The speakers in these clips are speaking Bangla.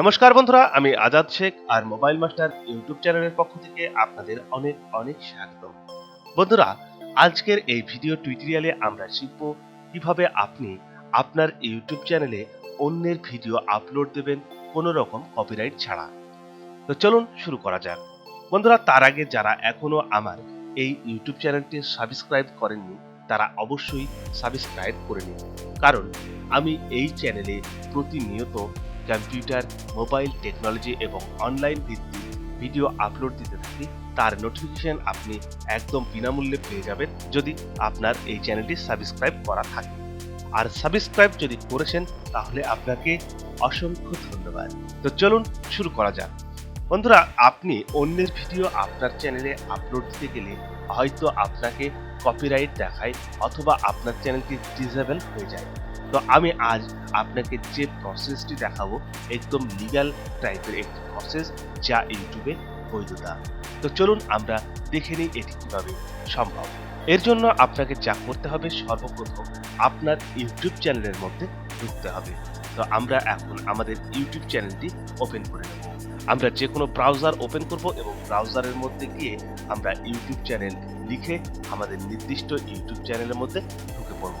নমস্কার বন্ধুরা, আমি আজাদ শেখ আর মোবাইল মাস্টার ইউটিউব চ্যানেলের পক্ষ থেকে আপনাদের অনেক অনেক স্বাগত বন্ধুরা, আজকের এই ভিডিও টিউটোরিয়ালে আমরা শিখব কীভাবে আপনি আপনার ইউটিউব চ্যানেলে অন্যের ভিডিও আপলোড দেবেন কোনো রকম কপিরাইট ছাড়া। তো চলুন শুরু করা যাক। বন্ধুরা, তার আগে যারা এখনও আমার এই ইউটিউব চ্যানেলটি সাবস্ক্রাইব করেননি, তারা অবশ্যই সাবস্ক্রাইব করে নিন। কারণ আমি এই চ্যানেলে প্রতিনিয়ত কম্পিউটার, মোবাইল টেকনোলজি এবং অনলাইন ভিত্তিক ভিডিও আপলোড দিতে থাকি, তার নোটিফিকেশন আপনি একদম বিনামূল্যে পেয়ে যাবেন যদি আপনার এই চ্যানেলটি সাবস্ক্রাইব করা থাকে। আর সাবস্ক্রাইব যদি করেছেন, তাহলে আপনাকে অসংখ্য ধন্যবাদ। তো চলুন শুরু করা যাক। বন্ধুরা, আপনি অন্যের ভিডিও আপনার চ্যানেলে আপলোড দিতে গেলে হয়তো আপনাকে কপিরাইট দেখায় অথবা আপনার চ্যানেলটি ডিসেবল হয়ে যায়। তো আমি আজ আপনাকে যে প্রসেসটি দেখাবো, একদম লিগাল টাইপের একটি প্রসেস যা ইউটিউবে বৈধতা। তো চলুন আমরা দেখে নিই এটি কীভাবে সম্ভব। এর জন্য আপনাকে যা করতে হবে, সর্বপ্রথম আপনার ইউটিউব চ্যানেলের মধ্যে ঢুকতে হবে। তো আমরা এখন আমাদের ইউটিউব চ্যানেলটি ওপেন করে নেব। আমরা যে কোনো ব্রাউজার ওপেন করব এবং ব্রাউজারের মধ্যে গিয়ে আমরা ইউটিউব চ্যানেল লিখে আমাদের নির্দিষ্ট ইউটিউব চ্যানেলের মধ্যে ঢুকে পড়ব।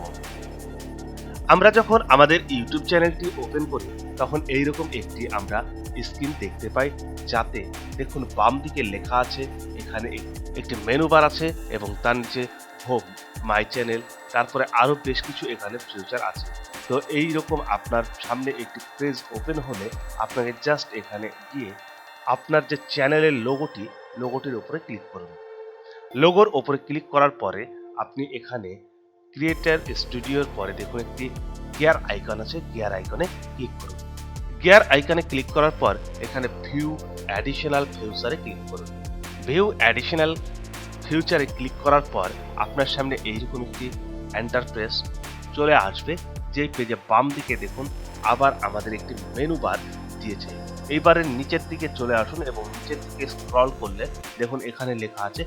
আমরা যখন আমাদের ইউটিউব চ্যানেলটি ওপেন করি, তখন এইরকম একটি আমরা স্ক্রিন দেখতে পাই, যাতে দেখুন বাম দিকে লেখা আছে, এখানে একটি মেনু বার আছে এবং তার নিচে হোম মাই চ্যানেল তারপরে আরও বেশ কিছু এখানে ফিউচার আছে। তো এই রকম আপনার সামনে একটি পেজ ওপেন হলে আপনাকে জাস্ট এখানে গিয়ে আপনার যে চ্যানেলের লোগোটি লোগোটির উপরে ক্লিক করুন। লোগোর ওপরে ক্লিক করার পরে আপনি এখানে ক্রিয়েটার স্টুডিওর পরে দেখুন একটি গিয়ার আইকন আছে, গিয়ার আইকনে ক্লিক করুন। গিয়ার আইকনে ক্লিক করার পর এখানে ভিউ অ্যাডিশনাল ফিউচারে ক্লিক করুন। ভিউ অ্যাডিশনাল ফিউচারে ক্লিক করার পর আপনার সামনে এইরকম একটি এন্টারপ্রেস চলে আসবে যেই পেজে বাম দিকে দেখুন, আবার আমাদের একটি মেনু বার দিয়েছে। এইবারের নিচের দিকে চলে আসুন এবং নিচের দিকে স্ক্রল করলে দেখুন এখানে লেখা আছে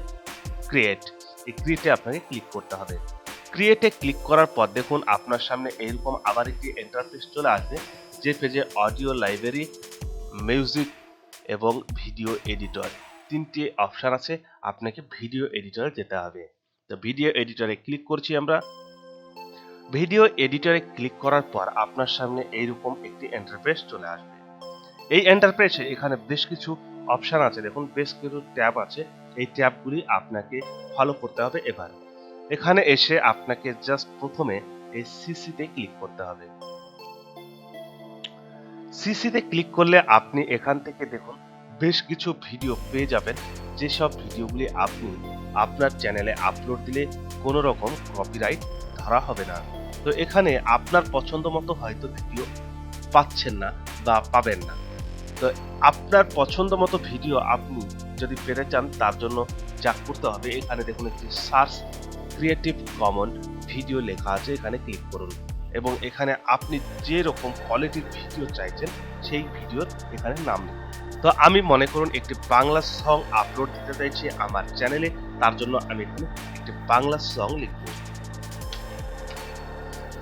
ক্রিয়েট। এই ক্রিয়েটে আপনাকে ক্লিক করতে হবে। ক্রিয়েটে ক্লিক করার পর দেখুন আপনার সামনে এইরকম আবার একটি এন্টারফেস চলে আসবে, যে পেজে অডিও লাইব্রেরি মিউজিক এবং ভিডিও এডিটর তিনটি অপশান আছে, আপনাকে ভিডিও এডিটরে যেতে হবে। তো ভিডিও এডিটরে ক্লিক করছি আমরা। ভিডিও এডিটরে ক্লিক করার পর আপনার সামনে এইরকম একটি এন্টারফেস চলে আসবে। এই এন্টারপ্রেসে এখানে বেশ কিছু অপশান আছে, দেখুন বেশ কিছু ট্যাব আছে, এই ট্যাবগুলি আপনাকে ফলো করতে হবে এবার। এখানে এসে আপনাকে জাস্ট প্রথমে এই সিসিতে ক্লিক করতে হবে। সিসিতে ক্লিক করলে আপনি এখান থেকে দেখুন, বেশ কিছু ভিডিও পেয়ে যাবেন। যেসব ভিডিওগুলি আপনি আপনার চ্যানেলে আপলোড দিলে কোনো রকম কপিরাইট ধরা হবে না। তো এখানে আপনার পছন্দ মতো হয়তো ভিডিও পাচ্ছেন না বা পাবেন না। তো আপনার পছন্দ মতো ভিডিও আপনি যদি পেতে চান, তার জন্য যা করতে হবে, এখানে দেখুন একটি সার্চ ক্রিয়েটিভ কমন ভিডিও লেখা আছে, এখানে ক্লিক করুন। এবং এখানে আপনি যে রকম কোয়ালিটির ভিডিও চাইছেন, সেই ভিডিওর এখানে নাম লিখুন। তো আমি মনে করুন একটি বাংলা সং আপলোড দিতে চাইছি আমার চ্যানেলে তার জন্য আমি এখানে একটি বাংলা সং লিখব।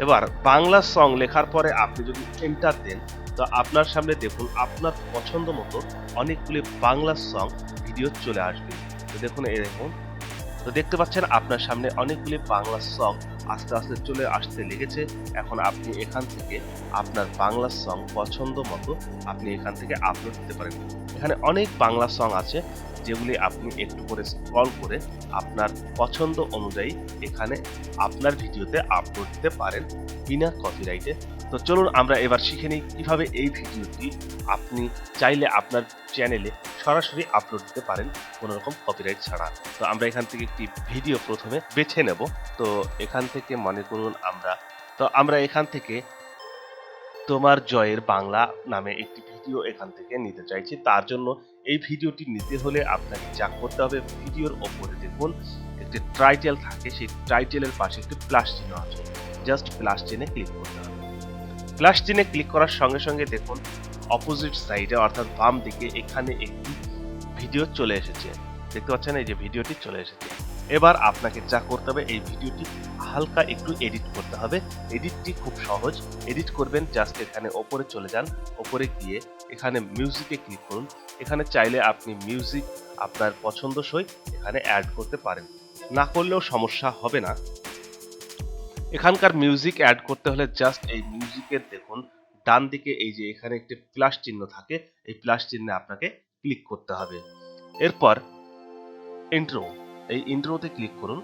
এবার বাংলা সং লেখার পরে আপনি যদি এন্টার দেন, তো আপনার সামনে দেখুন আপনার পছন্দ মতো অনেকগুলি বাংলা সং ভিডিও চলে আসবে। তো দেখুন, এরকম তো দেখতে পাচ্ছেন আপনার সামনে অনেকগুলি বাংলা সং আস্তে আস্তে চলে আসতে লেগেছে। এখন আপনি এখান থেকে আপনার বাংলা সং পছন্দ মতো আপনি এখান থেকে আপলোড দিতে পারেন। এখানে অনেক বাংলা সং আছে, যেগুলি আপনি একটু করে স্ক্রল করে আপনার পছন্দ অনুযায়ী এখানে আপনার ভিডিওতে আপলোড দিতে পারেন বিনা কপিরাইটে তো চলুন আমরা এবার শিখে নিই কীভাবে এই ভিডিওটি আপনি চাইলে আপনার চ্যানেলে সরাসরি আপলোড দিতে পারেন কোনো রকম কপিরাইট ছাড়া। তো আমরা এখান থেকে একটি ভিডিও প্রথমে বেছে নেব। তো এখান থেকে মনে করুন আমরা, তো আমরা এখান থেকে তোমার জয়ের বাংলা নামে একটি ভিডিও এখান থেকে নিতে চাইছি। তার জন্য এই ভিডিওটি নিতে হলে আপনাকে যা করতে হবে, ভিডিওর ওপরে দেখুন একটি টাইটেল থাকে, সেই টাইটেলের পাশে একটি প্লাস চিহ্ন আছে। জাস্ট প্লাস চিহ্নে ক্লিক করতে হবে। প্লাস চিহ্নে ক্লিক করার সঙ্গে সঙ্গে দেখুন অপোজিট সাইডে অর্থাৎ বাম দিকে এখানে একটি ভিডিও চলে এসেছে। দেখতে পাচ্ছেন এই যে ভিডিওটি চলে এসেছে। এবার আপনাকে যা করতে হবে, এই ভিডিওটি হালকা একটু এডিট করতে হবে। এডিটটি খুব সহজ। এডিট করবেন জাস্ট এখানে ওপরে চলে যান। ওপরে গিয়ে এখানে মিউজিকে ক্লিক করুন। এখানে চাইলে আপনি মিউজিক আপনার পছন্দসই এখানে অ্যাড করতে পারেন। না করলেও সমস্যা হবে না। এখানকার মিউজিক অ্যাড করতে হলে জাস্ট এই মিউজিকের দেখুন, ডান দিকে এই যে এখানে একটি প্লাস চিহ্ন থাকে, এই প্লাস চিহ্নে আপনাকে ক্লিক করতে হবে। এরপর ইন্ট্রো এই ইন্ট্রোতে ক্লিক করুন।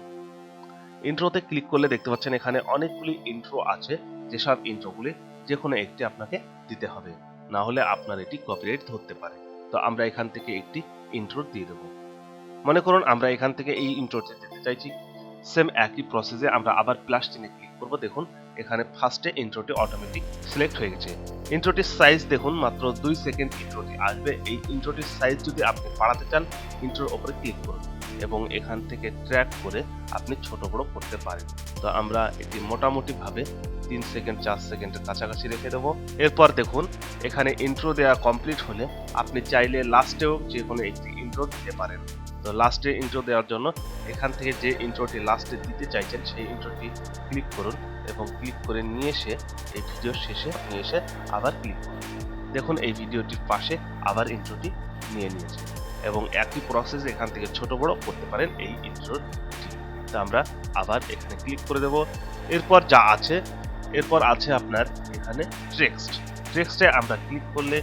ইন্ট্রোতে ক্লিক করলে দেখতে পাচ্ছেন এখানে অনেকগুলি ইন্ট্রো আছে, যেসব ইন্ট্রোগুলি যে কোনো একটি আপনাকে দিতে হবে। না হলে আপনার এটি কপিরাইট ধরতে পারে। তো আমরা এখান থেকে একটি ইন্ট্রো দিয়ে দেবো। মনে করুন আমরা এখান থেকে এই ইন্ট্রোতে দিতে চাইছি। সেম একই প্রসেসে আমরা আবার প্লাস টিনে ক্লিক করব। দেখুন, এখানে ফার্স্টে ইন্ট্রোটি অটোমেটিক সিলেক্ট হয়ে গেছে। ইন্ট্রোটির সাইজ দেখুন, মাত্র দুই সেকেন্ড ইন্ট্রোটি আসবে। এই ইন্ট্রোটির সাইজ যদি আপনি বাড়াতে চান ইন্ট্রোর ওপরে ক্লিক করুন। এবং এখান থেকে ট্র্যাক করে আপনি ছোট বড় করতে পারেন। তো আমরা এটি মোটামুটি ভাবে তিন সেকেন্ড, চার সেকেন্ডের কাছাকাছি রেখে দেবো। এরপর দেখুন, এখানে ইন্ট্রো দেওয়া কমপ্লিট হলে আপনি চাইলে লাস্টেও যে কোনো একটি ইন্ট্রো দিতে পারেন। তো লাস্টে ইন্ট্রো দেওয়ার জন্য এখান থেকে যে ইন্ট্রোটি লাস্টে দিতে চাইছেন, সেই ইন্ট্রোটি ক্লিক করুন এবং ক্লিক করে নিয়ে এসে এই ভিডিওর শেষে নিয়ে এসে আবার ক্লিক করুন। দেখুন, এই ভিডিওটির পাশে আবার ইন্ট্রোটি নিয়ে নিয়েছে। এবং একই প্রসেস এখান থেকে ছোট বড় করতে পারেন এই ইন্ট্রোটি তো আমরা আবার এখানে ক্লিক করে দেব। এরপর যা আছে, এরপর আছে আপনার এখানে টেক্সট টেক্সটে আমরা ক্লিক করলে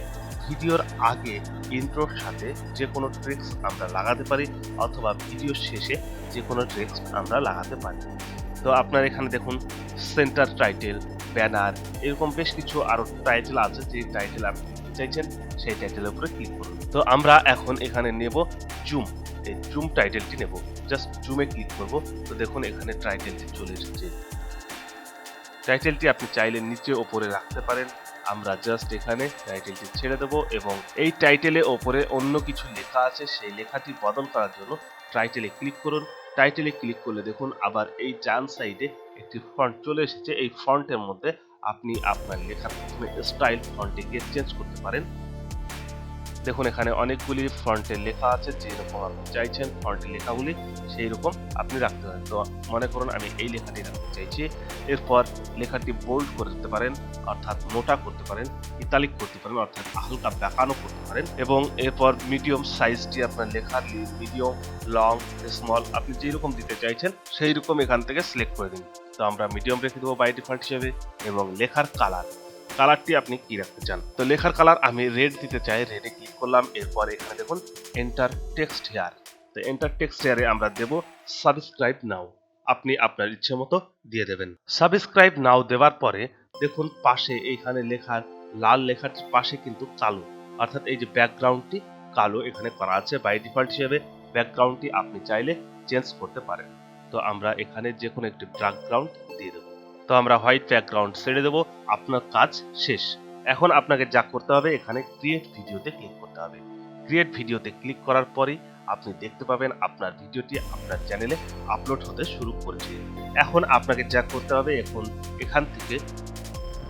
ভিডিওর আগে ইন্ট্রোর সাথে যে কোনো ট্রিক্স আমরা লাগাতে পারি, অথবা ভিডিওর শেষে যে কোনো ট্রিক্স আমরা লাগাতে পারি। তো আপনার এখানে দেখুন সেন্টার টাইটেল ব্যানার এরকম বেশ কিছু আরও টাইটেল আছে, যে টাইটেল আপনি চাইছেন, সেই টাইটেলের উপরে ক্লিক করুন। তো আমরা এখন এখানে নেব জুম। এই জুম টাইটেলটি নেব। জাস্ট জুমে ক্লিক করব। তো দেখুন, এখানে টাইটেলটি চলে এসেছে। টাইটেলটি আপনি চাইলে নিচে ওপরে রাখতে পারেন। আমরা জাস্ট এখানে টাইটেলটি ছেড়ে দেবো এবং এই টাইটেলে ওপরে অন্য কিছু লেখা আছে। সেই লেখাটি বদল করার জন্য টাইটেলে ক্লিক করুন। টাইটেলে ক্লিক করলে দেখুন, আবার এই ডান সাইডে একটি ফন্ট চলে এসেছে। এই ফন্টের মধ্যে আপনি আপনার লেখার প্রথমে স্টাইল ফন্টে গিয়ে চেঞ্জ করতে পারেন। দেখুন, এখানে অনেকগুলি ফন্টে লেখা আছে যেরকম আপনি চাইছেন ফন্টের লেখাগুলি সেই রকম আপনি রাখতে পারেন। তো মনে করুন, আমি এই লেখাটি রাখতে চাইছি। এরপর লেখাটি বোল্ড করে দিতে পারেন, অর্থাৎ মোটা করতে পারেন ইতালিক করতে পারেন, অর্থাৎ হালকা বেঁকানো করতে পারেন এবং এরপর মিডিয়াম সাইজটি আপনার লেখার মিডিয়াম লং স্মল আপনি যেরকম দিতে চাইছেন সেই রকম এখান থেকে সিলেক্ট করে দিন। তো আমরা মিডিয়াম রেখে দেবো বাই ডিফল্ট হিসেবে এবং লেখার কালার কালারটি আপনি কি রাখতে চান? তো লেখার কালার আমি রেড দিতে চাই রেডে ক্লিক করলাম, এরপর এখানে দেখুন এন্টার টেক্সট হেয়ার তো এন্টার টেক্সট হেয়ারে আমরা দেব সাবস্ক্রাইব নাও আপনি আপনার ইচ্ছে মতো দিয়ে দেবেন। সাবস্ক্রাইব নাও দেওয়ার পরে দেখুন, পাশে এইখানে লেখার, লাল লেখার পাশে কিন্তু কালো। অর্থাৎ এই যে ব্যাকগ্রাউন্ডটি কালো এখানে করা আছে বাই ডিফল্ট হিসেবে। ব্যাকগ্রাউন্ডটি আপনি চাইলে চেঞ্জ করতে পারেন। তো আমরা এখানে যে কোনো একটি ব্যাকগ্রাউন্ড দিয়ে দেবো। তো আমরা হোয়াইট ব্যাকগ্রাউন্ড ছেড়ে দেবো, আপনার কাজ শেষ। এখন আপনাকে যা করতে হবে, এখানে ক্রিয়েট ভিডিওতে ক্লিক করতে হবে। ক্রিয়েট ভিডিওতে ক্লিক করার পরেই আপনি দেখতে পাবেন আপনার ভিডিওটি আপনার চ্যানেলে আপলোড হতে শুরু করেছে। এখন আপনাকে যা করতে হবে, এখন এখান থেকে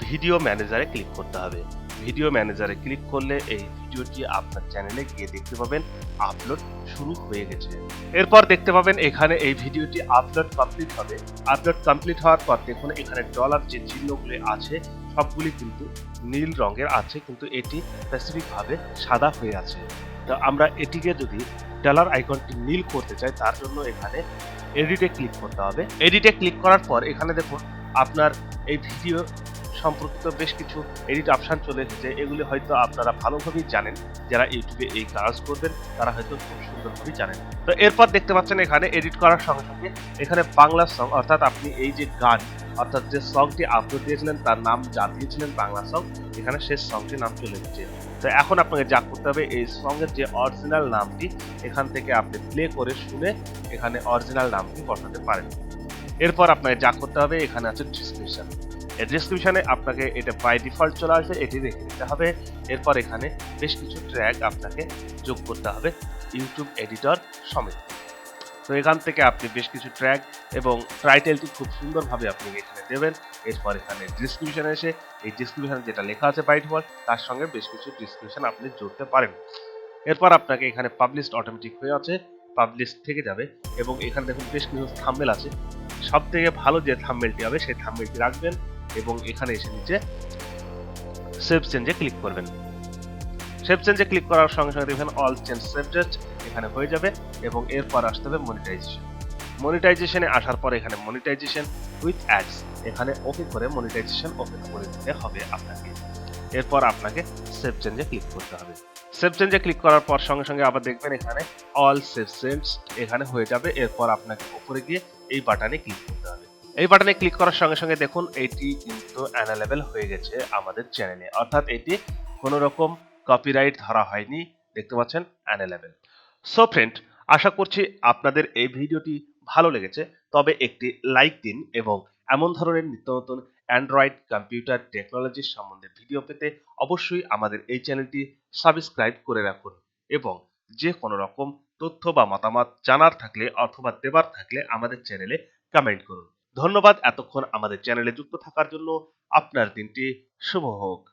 ভিডিও ম্যানেজারে ক্লিক করতে হবে। ভিডিও ম্যানেজারে ক্লিক করলে এই ভিডিওটি আপনার চ্যানেলে গিয়ে দেখতে পাবেন, আপলোড শুরু হয়ে গেছে। এরপর দেখতে পাবেন এখানে এই ভিডিওটি আপলোড কমপ্লিট হবে। আপলোড কমপ্লিট হওয়ার পর দেখুন, এখানে ডলার যে চিহ্নগুলি আছে, সবগুলি কিন্তু নীল রঙের আছে, কিন্তু এটি স্পেসিফিক ভাবে সাদা হয়ে আছে। তো আমরা এটিকে যদি ডলার আইকনটি নীল করতে চাই, তার জন্য এখানে এডিটে ক্লিক করতে হবে। এডিটে ক্লিক করার পর এখানে দেখুন, আপনার এই ভিডিও সম্পর্কিত বেশ কিছু এডিট অপশন চলে এসেছে। এগুলি হয়তো আপনারা ভালোভাবেই জানেন। যারা ইউটিউবে এই কাজ করবেন, তারা হয়তো খুব সুন্দরভাবেই জানেন। তো এরপর দেখতে পাচ্ছেন এখানে এডিট করার সঙ্গে সঙ্গে এখানে বাংলা সং অর্থাৎ আপনি এই যে গান, অর্থাৎ যে সংটি আপলোড দিয়েছিলেন, তার নাম যা দিয়েছিলেন বাংলা সং এখানে শেষ সংটির নাম চলে এসেছে। তো এখন আপনাকে যা করতে হবে, এই সঙ্গের যে অরিজিনাল নামটি, এখান থেকে আপনি প্লে করে শুনে এখানে অরিজিনাল নামটি বসাতে পারেন। এরপর আপনাকে যা করতে হবে, এখানে আছে ডিসক্রিপশন ডিসক্রিপশনে আপনাকে এটা বাই ডিফল্ট চলে আসবে, এটি রেখে দিতে হবে। এরপর এখানে বেশ কিছু ট্র্যাক আপনাকে যোগ করতে হবে ইউটিউব এডিটর সমেত। তো এখান থেকে আপনি বেশ কিছু ট্র্যাক এবং টাইটেলটি খুব সুন্দরভাবে আপনি এখানে দেবেন। এরপর এখানে ডিসক্রিপশনে এসে এই ডিসক্রিপশনে যেটা লেখা আছে বাইট ডিফল্ট তার সঙ্গে বেশ কিছু ডিসক্রিপশন আপনি জুড়তে পারেন। এরপর আপনাকে এখানে পাবলিশড অটোমেটিক হয়ে আছে পাবলিশ থেকে যাবে এবং এখানে দেখুন বেশ কিছু থাম্বেল আছে। সব থেকে ভালো যে থাম্বেলটি হবে, সেই থাম্বেলটি রাখবেন। এবং এখানে এসে নিচে সেভ চেঞ্জে ক্লিক করবেন। সেভ চেঞ্জে ক্লিক করার সঙ্গে সঙ্গে দেখবেন অল চেঞ্জ সেভড এখানে হয়ে যাবে এবং এরপর আসতে হবে মনিটাইজেশন মনিটাইজেশনে আসার পর এখানে মনিটাইজেশন উইথ অ্যাডস এখানে ওকে করে মনিটাইজেশন ওপেন করে দিতে হবে আপনাকে। এরপর আপনাকে সেভ চেঞ্জে ক্লিক করতে হবে। সেভ চেঞ্জে ক্লিক করার পর সঙ্গে সঙ্গে আবার দেখবেন এখানে অল সেভ চেঞ্জ এখানে হয়ে যাবে। এরপর আপনাকে উপরে গিয়ে এই বাটনে ক্লিক করতে হবে। এই বাটনে ক্লিক করার সঙ্গে সঙ্গে দেখুন, এটি কিন্তু অ্যানালেবেল হয়ে গেছে আমাদের চ্যানেলে অর্থাৎ এটি কোনো রকম কপিরাইট ধরা হয়নি, দেখতে পাচ্ছেন অ্যানালেবেল সো ফ্রেন্ড আশা করছি আপনাদের এই ভিডিওটি ভালো লেগেছে। তবে একটি লাইক দিন এবং এমন ধরনের নিত্য নতুন অ্যান্ড্রয়েড কম্পিউটার টেকনোলজির সম্বন্ধে ভিডিও পেতে অবশ্যই আমাদের এই চ্যানেলটি সাবস্ক্রাইব করে রাখুন এবং যে কোনো রকম তথ্য বা মতামত জানার থাকলে অথবা দেবার থাকলে আমাদের চ্যানেলে কমেন্ট করুন। ধন্যবাদ এতক্ষণ আমাদের চ্যানেলে যুক্ত থাকার জন্য। আপনার দিনটি শুভ হোক।